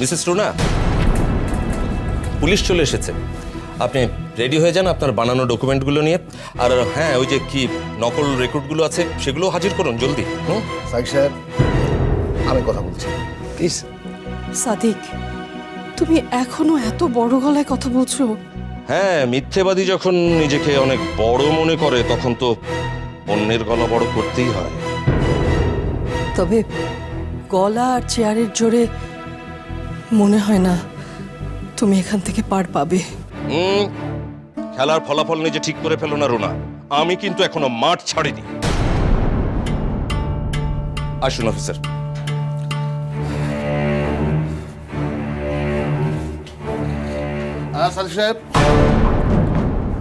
Mrs Runa police চলে এসেছে। আপনি রেডি হয়ে যান আপনার বানানো ডকুমেন্টগুলো নিয়ে। আর হ্যাঁ ওই যে কি নকল রেকর্ডগুলো আছে সেগুলো হাজির করুন জলদি। হুম? সাইক সাহেব আমি কথা বলছি। প্লিজ। সাদিক তুমি এখনও এত বড় গলায় কথা বলছো। হ্যাঁ মিথ্যেবাদী যখন নিজেকে অনেক বড় মনে করে তখন তো অন্যের গলা বড় করতেই হয়। তবে গলা আর চেয়ারের জোরে মনে হয় না তুমি এখান থেকে পার পাবে। খেলার ফলাফল নিজে ঠিক করে ফেলো না রুনা। আমি কিন্তু এখনও মাঠ ছাড়িনি। আসুন অফিসার। হ্যাঁ সাহেব।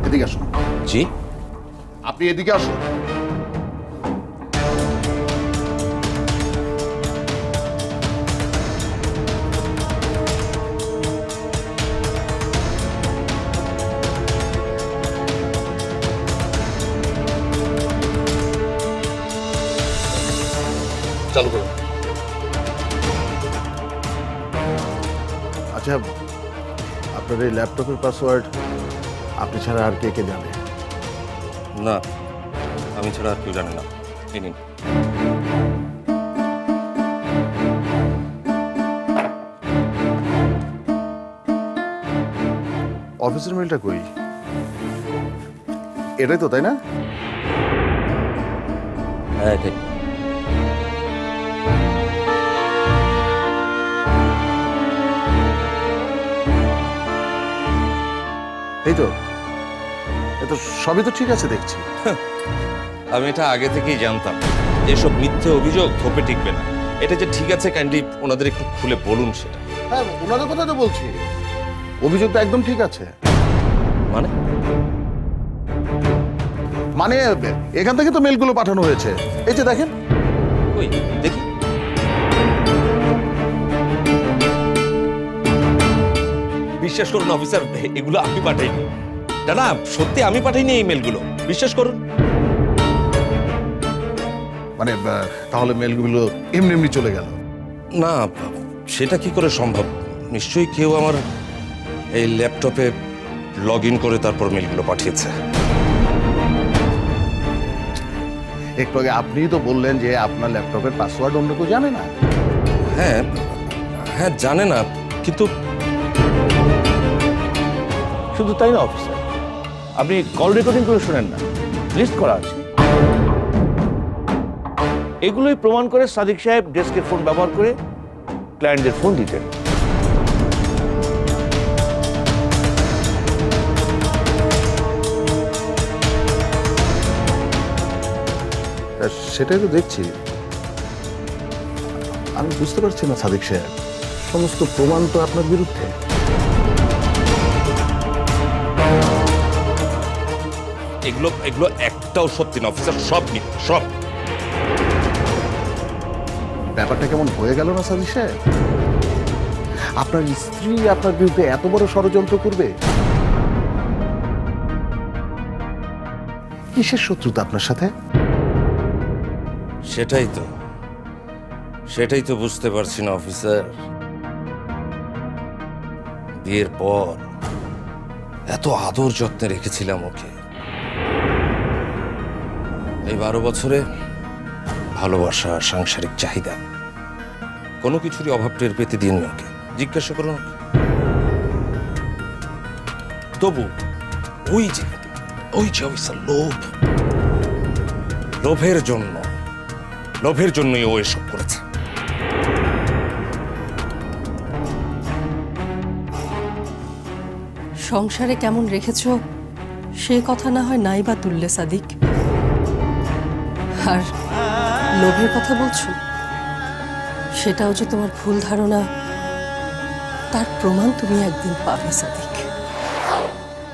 এদিকে আসুন। জি? আপনি এদিকে আসুন। চালু করুন। আচ্ছা আপনার এই ল্যাপটপের পাসওয়ার্ড আপনি ছাড়া আর কে কে জানে? না আমি ছাড়া আর কেউ জানে না। এই নিন। অফিসের মেলটা কই? এটাই তো তাই না? হ্যাঁ এটাই। এই তো এ তো সবই তো ঠিক আছে দেখছি। আমি এটা আগে থেকেই জানতাম। এসব মিথ্যে অভিযোগ থোপে টিকবে না। এটা যে ঠিক আছে কাইন্ডলি ওনাদের একটু খুলে বলুন সেটা। হ্যাঁ ওনাদের কথা তো বলছি। অভিযোগ তো একদম ঠিক আছে। মানে? মানে এখান থেকে তো মেলগুলো পাঠানো হয়েছে। এই যে দেখেন। ওই দেখি। বিশ্বাস করুন অফিসার এগুলো আমি পাঠাইনি। না না সত্যি আমি পাঠাইনি এই মেলগুলো বিশ্বাস করুন। মানে তাহলে মেলগুলো এমনি এমনি চলে গেল। না সেটা কি করে সম্ভব? নিশ্চয়ই কেউ আমার এই ল্যাপটপে লগ ইন করে তারপর মেলগুলো পাঠিয়েছে। একটু আগে আপনিই তো বললেন যে আপনার ল্যাপটপের পাসওয়ার্ড অন্য কেউ জানে না। হ্যাঁ হ্যাঁ জানে না কিন্তু শুধু তাই না অফিসার আপনি কল রেকর্ডিং করে শোনেন না। লিস্ট করা আছে। এগুলোই প্রমাণ করে সাদিক সাহেব ডেস্কের ফোন ব্যবহার করে ক্লায়েন্টদের ফোন দিতেন। সেটাই তো দেখছি। আমি বুঝতে পারছি না সাদিক সাহেব। সমস্ত প্রমাণ তো আপনার বিরুদ্ধে। এগুলো এগুলো একটাও সত্যি না অফিসার সব মিথ্যে সব। ব্যাপারটা কেমন হয়ে গেল না সাদিক সাহেব? আপনার স্ত্রী আপনার বিরুদ্ধে এত বড় ষড়যন্ত্র করবে? কিসের শত্রুতা আপনার সাথে? সেটাই তো। সেটাই তো বুঝতে পারছি না অফিসার বিয়ের পর এত আদর যত্নে রেখেছিলাম ওকে। এই বারো বছরে ভালোবাসা, সাংসারিক চাহিদা, কোনো কিছুরই অভাব টের পেতে দিইনি ওকে। জিজ্ঞাসা করুন। তবু ওই যে ওই যে লোভ। লোভের জন্য, লোভের জন্যই ও এসব করেছে। সংসারে কেমন রেখেছ, সে কথা না হয় নাই বা তুললে সাদিক। আর লোভের কথা বলছো? সেটাও যে তোমার ভুল ধারণা তার প্রমাণ তুমি একদিন পাবে সাদিক।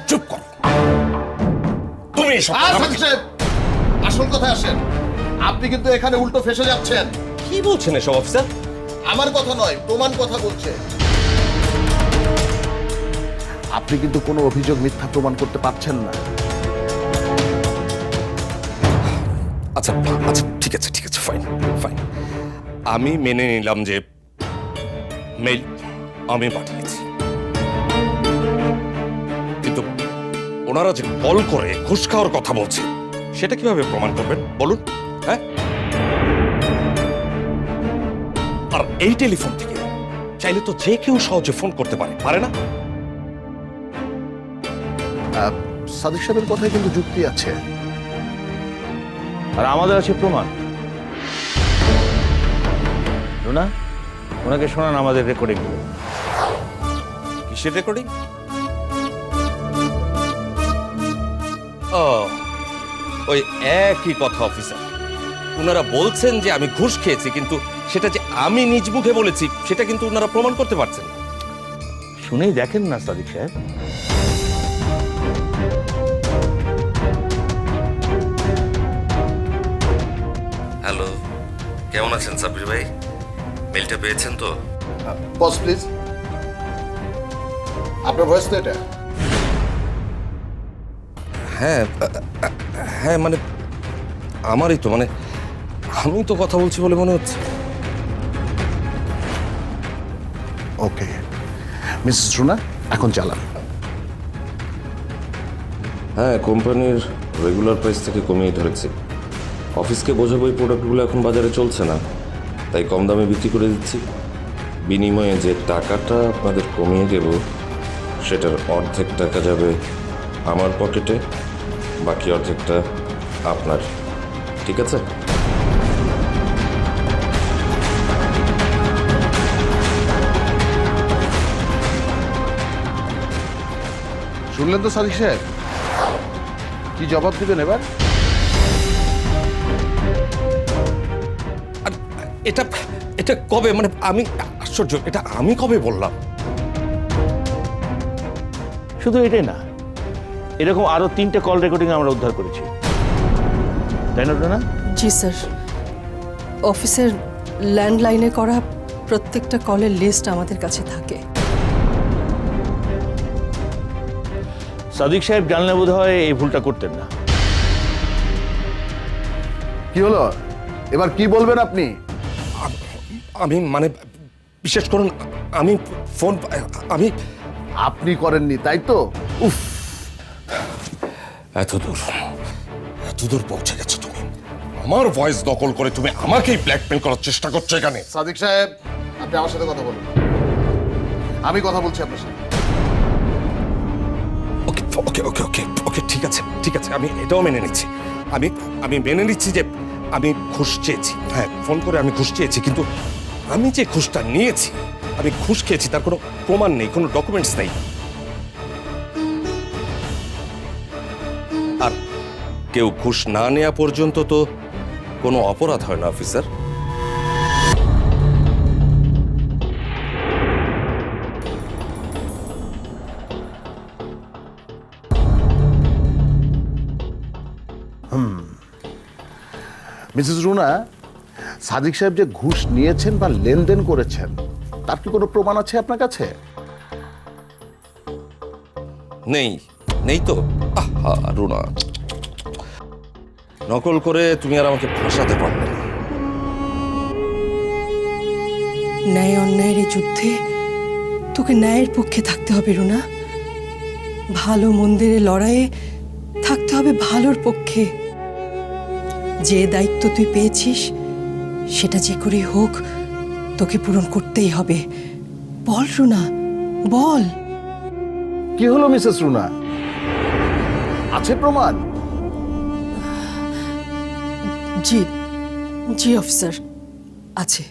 চুপ কর। তুমি আসল কথায় আসেন। আপনি কিন্তু এখানে উল্টো ফেসে যাচ্ছেন। কি বলছেন এসব অফিসার? আমার কথা নয় প্রমাণ কথা বলছে। আপনি কিন্তু কোনো অভিযোগ মিথ্যা প্রমাণ করতে পারছেন না। আচ্ছা আচ্ছা ঠিক আছে ঠিক আছে ফাইন ফাইন আমি মেনে নিলাম যে মেল আমি পাঠিয়েছি। কিন্তু ওনারা যে কল করে ঘুষ খাওয়ার কথা বলছে, সেটা কীভাবে প্রমাণ করবেন? বলুন হ্যাঁ? আর এই টেলিফোন থেকে চাইলে তো যে কেউ সহজে ফোন করতে পারে পারে না? সাদিক সাহেবের কথায় কিন্তু যুক্তি আছে। আর আমাদের আছে প্রমাণ। রুনা ওনাকে শোনান আমাদের রেকর্ডিংগুলো কিসের রেকর্ডিং ও ওই একই কথা অফিসার ওনারা বলছেন যে আমি ঘুষ খেয়েছি কিন্তু সেটা যে আমি নিজ মুখে বলেছি সেটা কিন্তু ওনারা প্রমাণ করতে পারছেন শুনেই দেখেন না সাদিক সাহেব। কেমন আছেন সাবির ভাই? মেলটা পেয়েছেন তো? বস প্লিজ আপনার ভয়েস তো এটা। হ্যাঁ হ্যাঁ মানে আমারই তো মানে আমি তো কথা বলছি বলে মনে হচ্ছে। ওকে মিসেস রুনা এখন চালান হ্যাঁ কোম্পানির রেগুলার প্রাইস থেকে কমিয়ে ধরেছি। অফিসকে বোঝাবো এই প্রোডাক্টগুলো এখন বাজারে চলছে না। তাই কম দামে বিক্রি করে দিচ্ছি। বিনিময়ে যে টাকাটা আপনাদের কমিয়ে দেব, সেটার অর্ধেক টাকা যাবে আমার পকেটে বাকি অর্ধেকটা আপনার। ঠিক আছে? শুনলেন তো সাদিক সাহেব? কি জবাব দিবেন এবার? এটা এটা কবে মানে আমি আশ্চর্য এটা আমি কবে বললাম? শুধু এটাই না এরকম আরও তিনটে কল রেকর্ডিং আমরা উদ্ধার করেছি। তাই না রুনা? জি স্যার। অফিসের ল্যান্ডলাইনে করা প্রত্যেকটা কলের লিস্ট আমাদের কাছে থাকে। সাদিক সাহেব জানলে বোধ হয় এই ভুলটা করতেন না। কি হলো? এবার কি বলবেন আপনি? আমি মানে বিশেষ করুন আমি ফোন আমি আপনি করেননি তাই তো? উফ এত দূর এত দূর পৌঁছে গেছো তুমি। আমার ভয়েস দখল করে তুমি আমাকেই ব্ল্যাকমেল করার চেষ্টা করছ এখানে। সাদিক সাহেব আপনি আমার সাথে কথা বলুন। আমি কথা বলছি আপনার সাথে। ওকে ওকে ওকে ওকে ওকে ঠিক আছে ঠিক আছে আমি এটাও মেনে নিচ্ছি। আমি আমি মেনে নিচ্ছি যে আমি ঘুষ চেয়েছি। হ্যাঁ ফোন করে আমি ঘুষ চেয়েছি কিন্তু আমি যে ঘুষটা নিয়েছি, আমি ঘুষ খেয়েছি, তার কোনো প্রমাণ নেই, কোনো ডকুমেন্টস নেই। আর কেউ ঘুষ না নেওয়া পর্যন্ত তো কোনো অপরাধ হয় না অফিসার মিসেস রুনা সাদিক সাহেব যে ঘুষ নিয়েছেন বা লেনদেন করেছেন তার কি কোনো প্রমাণ আছে আপনার কাছে? নেই নেই তো। আহা রুনা। নকল করে তুমি আর আমাকে ফাঁসাতে পারবে না। ন্যায় অন্যায়ের এই যুদ্ধে তোকে ন্যায়ের পক্ষে থাকতে হবে রুনা। ভালো মন্দিরে লড়াইয়ে থাকতে হবে ভালোর পক্ষে। যে দায়িত্ব তুই পেয়েছিস সেটা যে করে হোক তোকে পূরণ করতেই হবে। বল রুনা বল। কি হলো মিসেস রুনা? আছে প্রমাণ? জি জি অফিসার আছে।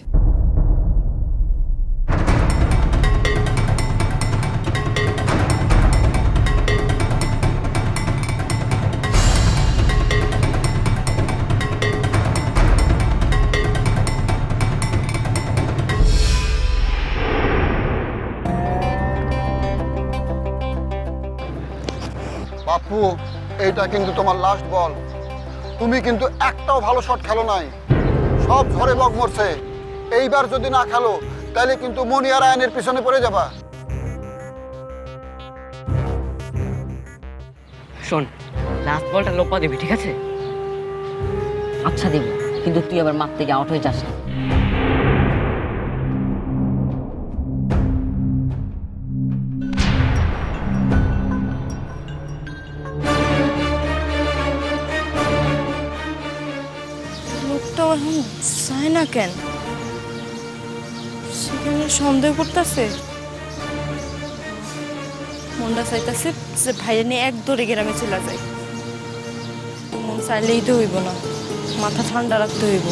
বাপু এইটা কিন্তু তোমার লাস্ট বল তুমি কিন্তু একটাও ভালো শট খেলো নাই। সব ঝড়ে বক মরছে। এইবার যদি না খেলো, তাহলে কিন্তু মনি আর আয়নের পিছনে পড়ে যাবা। শোন লাস্ট বলটা লোপা দিবি, ঠিক আছে? আচ্ছা দিব, কিন্তু তুই আবার মাঠ থেকে আউট হয়ে যাস না। যায় না কেন? সেখানে সন্দেহ করতেছে। মনটা চাইতেছে যে ভাইয়া নিয়ে এক দৌড়ে গ্রামে চলে যায়। মন চাইলেই তো হইব না। মাথা ঠান্ডা রাখতে হইব।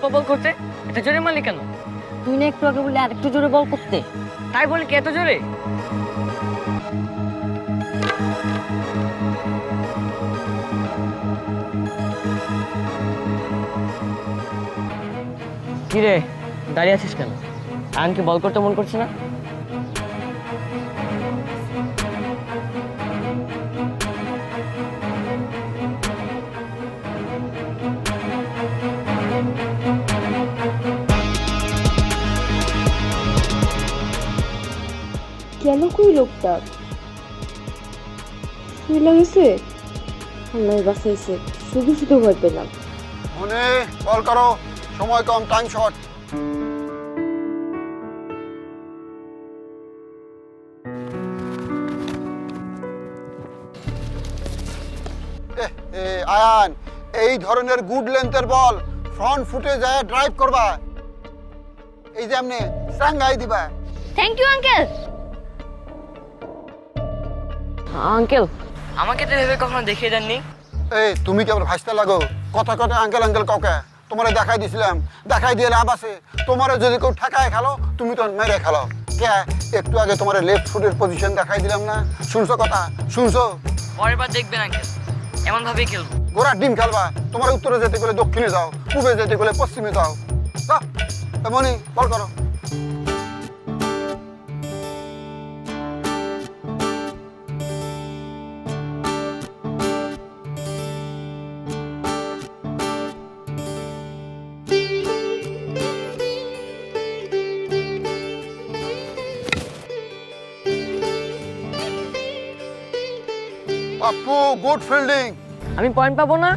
তোকে বললাম না লোপা বল করতে? এটা জোরে মারলি কেন? তুই না একটু আগে বললে আরেকটু জোরে বল করতে। তাই বলি কি এত জোরে? কিরে দাঁড়িয়ে আছিস কেন? আয়নকে বল করতে মন করছে না? কেন কই লোকটা? লাগেছে? আল্লাহ বাঁচাইছে শুধু শুধু ভয় পেলাম। মনে বল করো সময় কম টাইম শর্ট আয়ান এই ধরনের গুড লেন্থের বল ফ্রন্ট ফুটে যায় ড্রাইভ করবা। এই যে এমনি সাঙ্গাই দিবা। থ্যাংক ইউ আঙ্কেল আঙ্কেল আমাকে তো ভেবে কখনো দেখিয়ে দেননি। এই তুমি কেবল ভাসতে লাগো? কথা কথা আঙ্কেল আঙ্কেল কাউকে? তোমারে দেখাই দিছিলাম। দেখাই দিয়ে লাভ আছে। তোমারে যদি কেউ ঠেকায় খেলো তুমি তো মেরে খেলো। কে? একটু আগে তোমার লেফট ফুটের পজিশন দেখাই দিলাম না। শুনছো কথা? শুনছো? পরের বার দেখবেন আঙ্কেল এমন ভাবেই খেলব। ঘোড়ার ডিম খেলবা। তোমার উত্তরে যেতে গেলে দক্ষিণে যাও পূবে যেতে গেলে পশ্চিমে যাও। যাও, এমনই বল করো। পাপ্পু গুড ফিল্ডিং আমি পয়েন্ট পাবো না?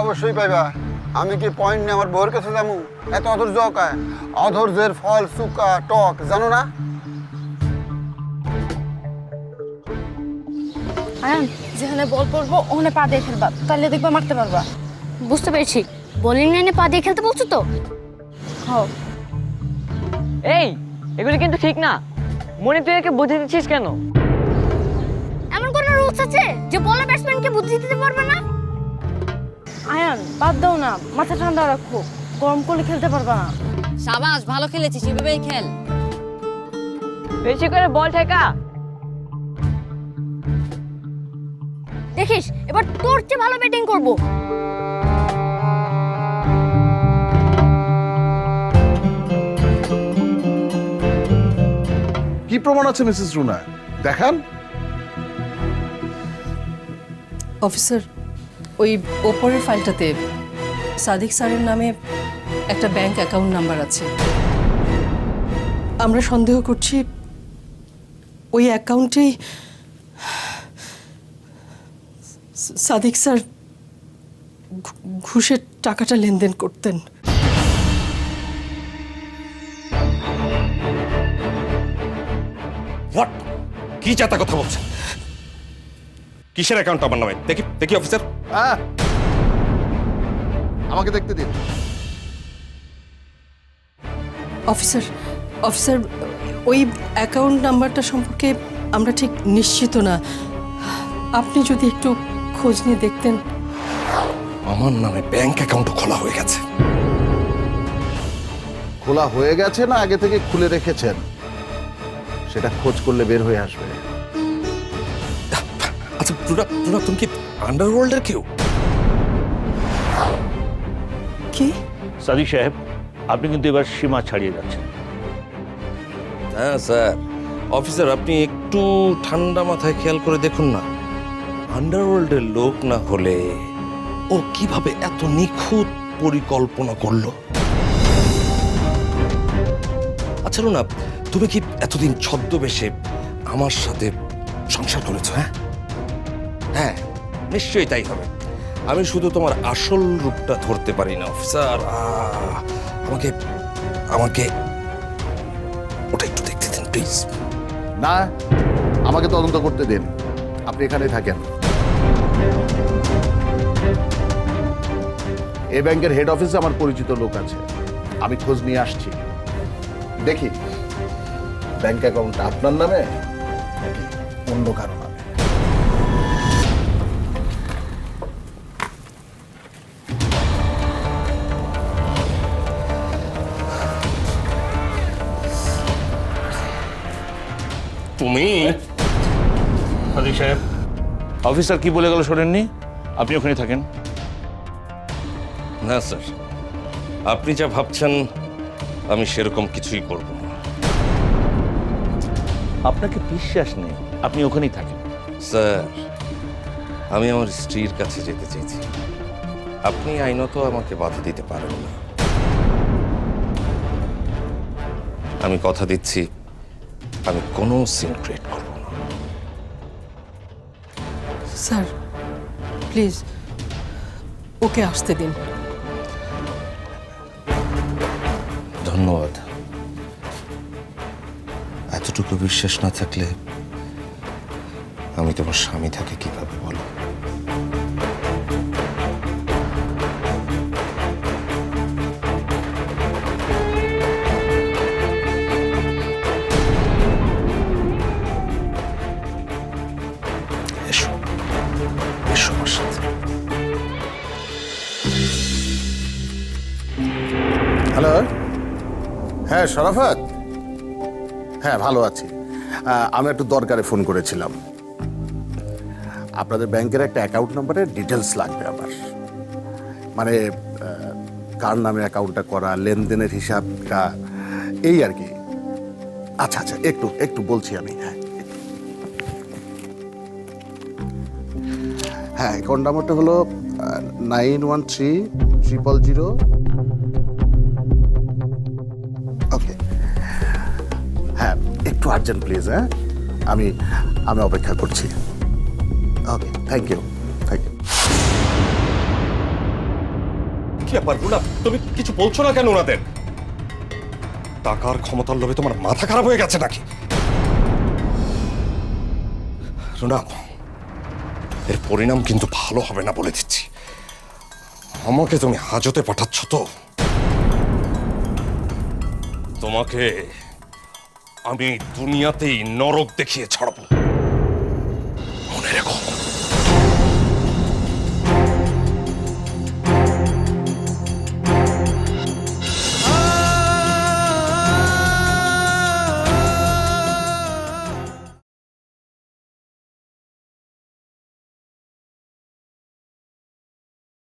অবশ্যই পাইবা। আমি কি পয়েন্ট নিয়ে আমার বউর কাছে যাব? এত অধৈর্য কায় অধৈর্যের ফল সুকা টক জানো না? আয়ান যেখানে বল পড়ব ওখানে পা দিয়ে খেলবা। তাহলে দেখবা মারতে পারবা। বুঝতে পেরেছি। বোলিং লাইনে পা দিয়ে খেলতে বলছো তো? হও এই এগুলি কিন্তু ঠিক না। মনে তুই একে বুঝিয়ে দিচ্ছিস কেন? আছে যে বলার ব্যাটসম্যানকে বুদ্ধি দিতে পারবে না? আয়ান বাদ দাও না। মাথা ঠান্ডা রাখো। গরম করলে খেলতে পারবা না। সাবাস ভালো খেলেছিস এভাবেই খেল। বেশি করে বল ঠেকা। দেখিস এবার তোর চেয়ে ভালো ব্যাটিং করব। কি প্রমাণ আছে মিসেস রুনা? দেখান। অফিসার ওই ওপরের ফাইলটাতে সাদিক স্যারের নামে একটা ব্যাংক অ্যাকাউন্ট নাম্বার আছে। আমরা সন্দেহ করছি ওই অ্যাকাউন্টেই সাদিক স্যার ঘুষের টাকাটা লেনদেন করতেন। কি চাতা কথা বলছেন? কিসের অ্যাকাউন্ট আমার নামে? দেখি দেখি অফিসার হ্যাঁ। আমাকে দেখতে দিন। অফিসার অফিসার ওই অ্যাকাউন্ট নাম্বারটা সম্পর্কে আমরা ঠিক নিশ্চিত না। আপনি যদি একটু খোঁজ নিয়ে দেখতেন। আমার নামে ব্যাংক অ্যাকাউন্ট খোলা হয়ে গেছে। খোলা হয়ে গেছে না আগে থেকে খুলে রেখেছেন? সেটা খোঁজ করলে বের হয়ে আসবে। আচ্ছা টুনা টুনা তুমি কি আন্ডারওয়ার্ল্ডের কেউ? কি? সাদিক সাহেব আপনি কিন্তু এবার সীমা ছাড়িয়ে যাচ্ছেন। হ্যাঁ স্যার। অফিসার আপনি একটু ঠান্ডা মাথায় খেয়াল করে দেখুন না। আন্ডারওয়ার্ল্ডের লোক না হলে ও কীভাবে এত নিখুঁত পরিকল্পনা করল? আচ্ছা না তুমি কি এতদিন ছদ্মবেশে আমার সাথে সংসার করেছ হ্যাঁ? হ্যাঁ নিশ্চয়ই তাই হবে। আমি শুধু তোমার আসল রূপটা ধরতে পারি না, অফিসার। আমাকে আমাকে ওটা একটু দেখতে দিন, প্লিজ। না, আমাকে তদন্ত করতে দিন। আপনি এখানেই থাকেন। এ ব্যাংকের হেড অফিসে আমার পরিচিত লোক আছে। আমি খোঁজ নিয়ে আসছি। দেখি ব্যাংক অ্যাকাউন্টটা আপনার নামে নাকি অন্য কারও? তুমি? সাহেব। অফিসার কি বলে গেল শোনেননি? আপনি ওখানে থাকেন। না স্যার আপনি যা ভাবছেন আমি সেরকম কিছুই করব না। আপনাকে বিশ্বাস নেই? আপনি ওখানেই থাকেন। স্যার আমি আমার স্ত্রীর কাছে যেতে চেয়েছি। আপনি আইনত আমাকে বাধা দিতে পারেন না। আমি কথা দিচ্ছি আমি কোনো সিন ক্রিয়েট করব না। স্যার প্লিজ ওকে আসতে দিন। ধন্যবাদ। এতটুকু বিশ্বাস না থাকলে আমি তোমার স্বামী থাকে কীভাবে বলো? হ্যাঁ শরাফত হ্যাঁ ভালো আছি। আমি একটু দরকারে ফোন করেছিলাম। আপনাদের ব্যাংকের একটা অ্যাকাউন্ট নাম্বারের ডিটেলস লাগবে আমার। মানে কার নামে অ্যাকাউন্টটা করা, লেনদেনের হিসাবটা, এই আর কি। আচ্ছা আচ্ছা একটু একটু বলছি আমি হ্যাঁ। হ্যাঁ অ্যাকাউন্ট নাম্বারটা হলো nine one three, triple zero একটু আর্জেন্ট প্লিজ হ্যাঁ? আমি আমি অপেক্ষা করছি। Okay thank you thank you কি ব্যাপার, রুনা? তুমি কিছু বলছো না কেন ওনাদের? টাকার ক্ষমতার লোভে তোমার মাথা খারাপ হয়ে গেছে নাকি? রুনা, এর পরিণাম কিন্তু ভালো হবে না বলে দিচ্ছি। আমাকে তুমি হাজতে পাঠাচ্ছ তো? তোমাকে আমি দুনিয়াতেই নরক দেখিয়ে ছাড়বো।